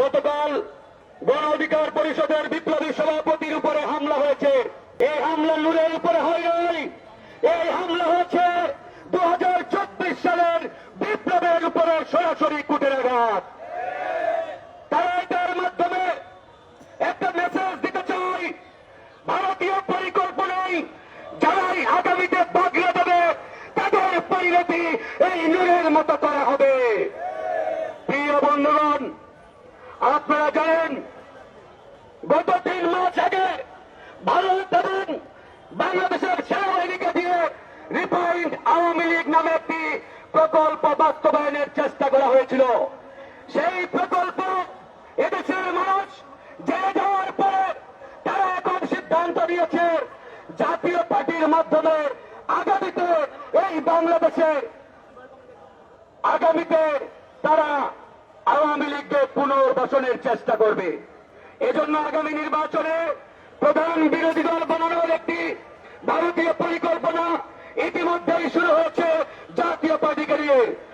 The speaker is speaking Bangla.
গতকাল গণ অধিকার পরিষদের বিপ্লবী সভাপতির উপরে হামলা হয়েছে। এই হামলা নূরের উপরে হয় নাই। এই হামলা হয়েছে দু হাজার চব্বিশ সালের বিপ্লবের উপরে সরাসরি কুটের আঘাত। তারা এটার মাধ্যমে একটা মেসেজ দিতে চাই। ভারতীয় পরিকল্পনায় যারাই আগামীতে বাগড়ে দেবে তাদের পরিণতি এই নূরের মতো করা হবে। প্রিয় বন্ধুগণ আপনারা জানেন, গত তিন মাস আগে ভারত এবং বাংলাদেশের সেনাবাহিনীকে দিয়ে রিফাইন্ড আওয়ামী লীগ নামে একটি প্রকল্প বাস্তবায়নের চেষ্টা করা হয়েছিল। সেই প্রকল্প এদেশের মানুষ জেলে যাওয়ার পরে তারা এখন সিদ্ধান্ত নিয়েছে, জাতীয় পার্টির মাধ্যমে আগামীতে এই বাংলাদেশে আগামীতে তারা আওয়ামী লীগকে পুনর্বাসনের চেষ্টা করবে। এজন্য আগামী নির্বাচনে প্রধান বিরোধী দল বানানোর একটি ভারতীয় পরিকল্পনা ইতিমধ্যেই শুরু হয়েছে জাতীয় পার্টিকে নিয়ে।